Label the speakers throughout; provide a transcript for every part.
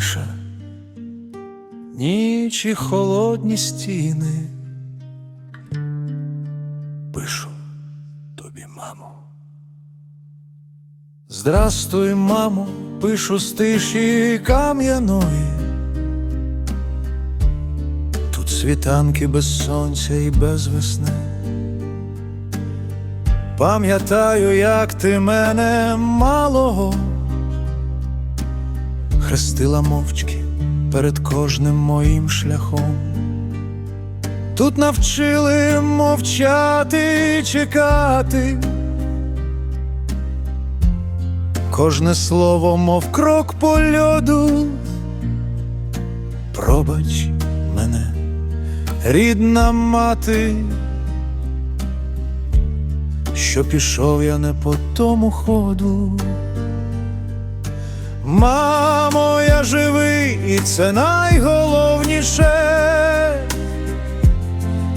Speaker 1: тиша, ніч і холодні стіни. Пишу тобі, мамо. Здрастуй, мамо, пишу з тиші кам'яної. Тут світанки без сонця і без весни. Пам'ятаю, як ти мене малого хрестила мовчки перед кожним моїм шляхом. Тут навчили мовчати, чекати. Кожне слово, мов крок по льоду. Пробач мене, рідна мати, що пішов я не по тому ходу. Мамо, я живий, і це найголовніше.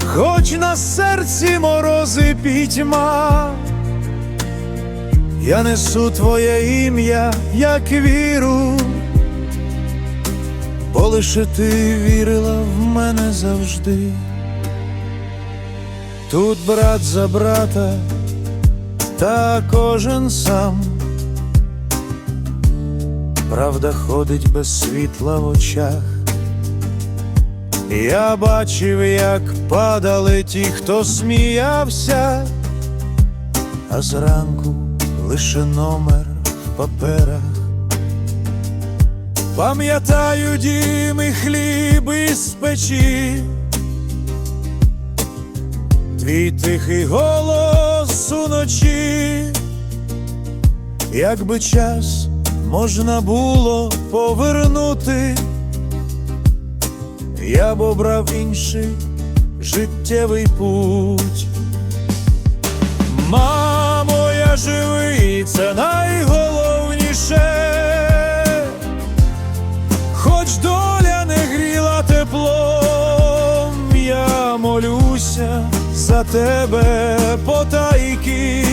Speaker 1: Хоч на серці морози пітьма, я несу твоє ім'я, як віру, бо лише ти вірила в мене завжди. Тут брат за брата, та кожен сам. Правда ходить без світла в очах. Я бачив, як падали ті, хто сміявся, а зранку лише номер в паперах. Пам'ятаю дім і хліб із печі, твій тихий голос уночі, якби час можна було повернути. Я б обрав інший життєвий путь. Мамо, я живий, це найголовніше, хоч доля не гріла теплом, я молюся за тебе потайки,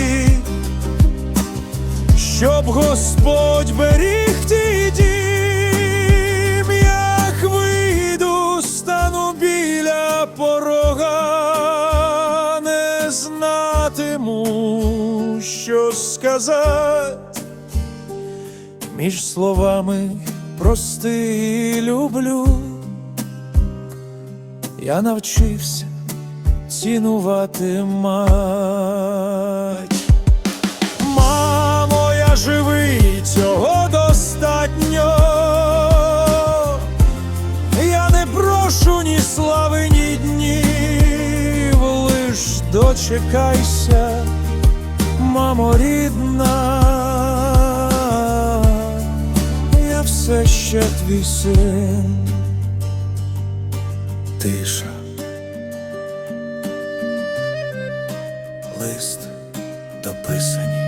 Speaker 1: щоб Господь беріг твій дім, як вийду, стану біля порога, не знатиму, що сказати між словами прости люблю. Я навчився цінувати мать. Дочекайся, мамо рідна, я все ще твій син. Тиша. Лист дописані.